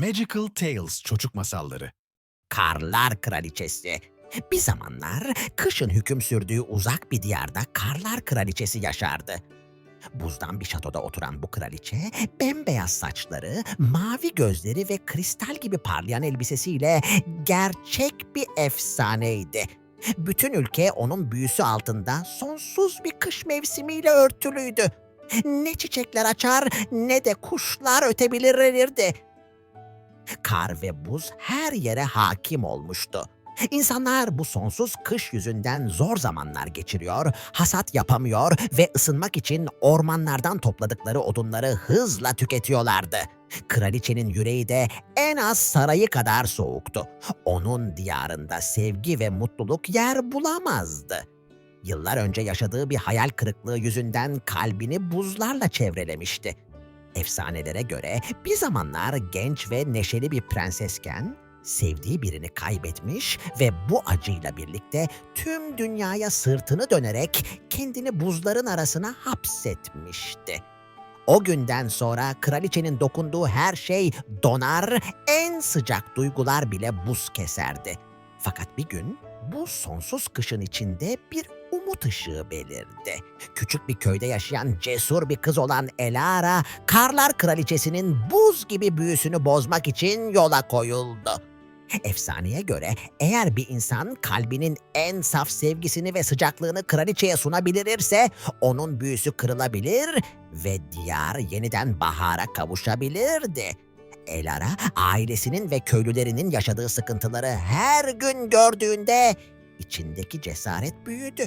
Magical Tales Çocuk Masalları Karlar Kraliçesi. Bir zamanlar kışın hüküm sürdüğü uzak bir diyarda Karlar Kraliçesi yaşardı. Buzdan bir şatoda oturan bu kraliçe, bembeyaz saçları, mavi gözleri ve kristal gibi parlayan elbisesiyle gerçek bir efsaneydi. Bütün ülke onun büyüsü altında sonsuz bir kış mevsimiyle örtülüydü. Ne çiçekler açar ne de kuşlar ötebilirdi. Kar ve buz her yere hakim olmuştu. İnsanlar bu sonsuz kış yüzünden zor zamanlar geçiriyor, hasat yapamıyor ve ısınmak için ormanlardan topladıkları odunları hızla tüketiyorlardı. Kraliçenin yüreği de en az sarayı kadar soğuktu. Onun diyarında sevgi ve mutluluk yer bulamazdı. Yıllar önce yaşadığı bir hayal kırıklığı yüzünden kalbini buzlarla çevrelemişti. Efsanelere göre bir zamanlar genç ve neşeli bir prensesken sevdiği birini kaybetmiş ve bu acıyla birlikte tüm dünyaya sırtını dönerek kendini buzların arasına hapsetmişti. O günden sonra kraliçenin dokunduğu her şey donar, en sıcak duygular bile buz keserdi. Fakat bir gün bu sonsuz kışın içinde bir umut ışığı belirdi. Küçük bir köyde yaşayan cesur bir kız olan Elara, Karlar Kraliçesi'nin buz gibi büyüsünü bozmak için yola koyuldu. Efsaneye göre eğer bir insan kalbinin en saf sevgisini ve sıcaklığını kraliçeye sunabilirse onun büyüsü kırılabilir ve diyar yeniden bahara kavuşabilirdi. Elara ailesinin ve köylülerinin yaşadığı sıkıntıları her gün gördüğünde içindeki cesaret büyüdü.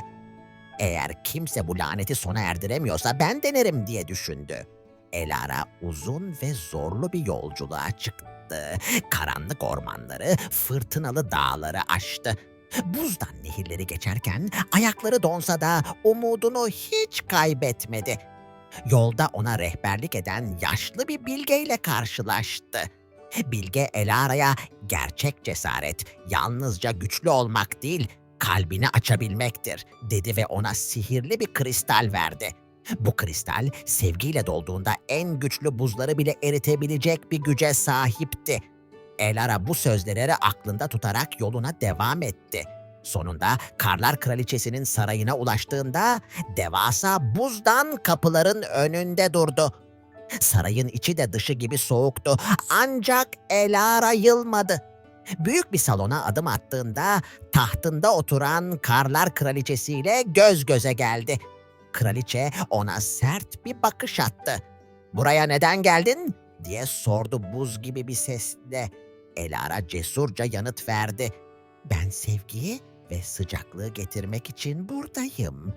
Eğer kimse bu laneti sona erdiremiyorsa ben denerim diye düşündü. Elara uzun ve zorlu bir yolculuğa çıktı. Karanlık ormanları, fırtınalı dağları aştı. Buzdan nehirleri geçerken ayakları donsa da umudunu hiç kaybetmedi. Yolda ona rehberlik eden yaşlı bir bilgeyle karşılaştı. Bilge Elara'ya gerçek cesaret yalnızca güçlü olmak değil, kalbini açabilmektir dedi ve ona sihirli bir kristal verdi. Bu kristal sevgiyle dolduğunda en güçlü buzları bile eritebilecek bir güce sahipti. Elara bu sözleri aklında tutarak yoluna devam etti. Sonunda Karlar Kraliçesi'nin sarayına ulaştığında devasa buzdan kapıların önünde durdu. Sarayın içi de dışı gibi soğuktu ancak Elara yılmadı. Büyük bir salona adım attığında tahtında oturan Karlar Kraliçesi ile göz göze geldi. Kraliçe ona sert bir bakış attı. "Buraya neden geldin?" diye sordu buz gibi bir sesle. Elara cesurca yanıt verdi. "Ben sevgiyi ve sıcaklığı getirmek için buradayım."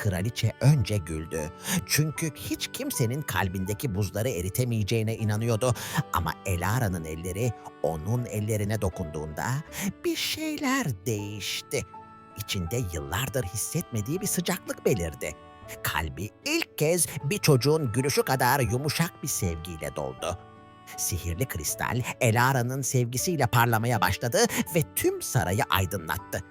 Kraliçe önce güldü. Çünkü hiç kimsenin kalbindeki buzları eritemeyeceğine inanıyordu. Ama Elara'nın elleri onun ellerine dokunduğunda bir şeyler değişti. İçinde yıllardır hissetmediği bir sıcaklık belirdi. Kalbi ilk kez bir çocuğun gülüşü kadar yumuşak bir sevgiyle doldu. Sihirli kristal Elara'nın sevgisiyle parlamaya başladı ve tüm sarayı aydınlattı.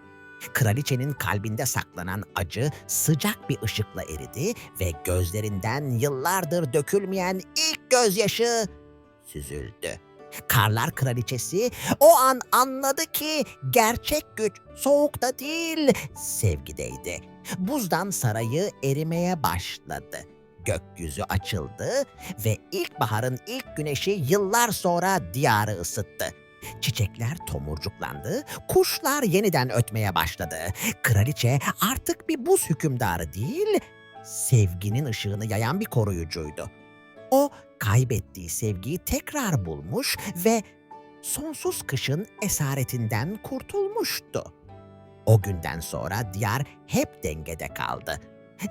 Kraliçenin kalbinde saklanan acı sıcak bir ışıkla eridi ve gözlerinden yıllardır dökülmeyen ilk gözyaşı süzüldü. Karlar Kraliçesi o an anladı ki gerçek güç soğukta değil, sevgideydi. Buzdan sarayı erimeye başladı. Gökyüzü açıldı ve ilkbaharın ilk güneşi yıllar sonra diyarı ısıttı. Çiçekler tomurcuklandı, kuşlar yeniden ötmeye başladı. Kraliçe artık bir buz hükümdarı değil, sevginin ışığını yayan bir koruyucuydu. O kaybettiği sevgiyi tekrar bulmuş ve sonsuz kışın esaretinden kurtulmuştu. O günden sonra diyar hep dengede kaldı.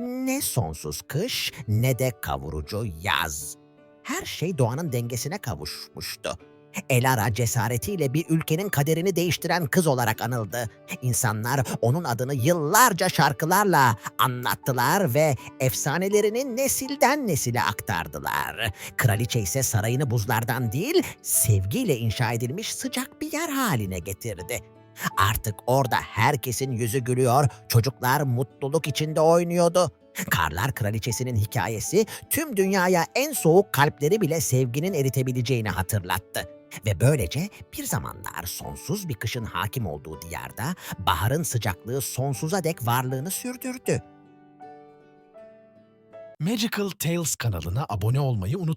Ne sonsuz kış ne de kavurucu yaz. Her şey doğanın dengesine kavuşmuştu. Elara cesaretiyle bir ülkenin kaderini değiştiren kız olarak anıldı. İnsanlar onun adını yıllarca şarkılarla anlattılar ve efsanelerini nesilden nesile aktardılar. Kraliçe ise sarayını buzlardan değil, sevgiyle inşa edilmiş sıcak bir yer haline getirdi. Artık orada herkesin yüzü gülüyor, çocuklar mutluluk içinde oynuyordu. Karlar Kraliçesi'nin hikayesi tüm dünyaya en soğuk kalpleri bile sevginin eritebileceğini hatırlattı. Ve böylece bir zamanlar sonsuz bir kışın hakim olduğu diyarda baharın sıcaklığı sonsuza dek varlığını sürdürdü. Magical Tales kanalına abone olmayı unutmayın.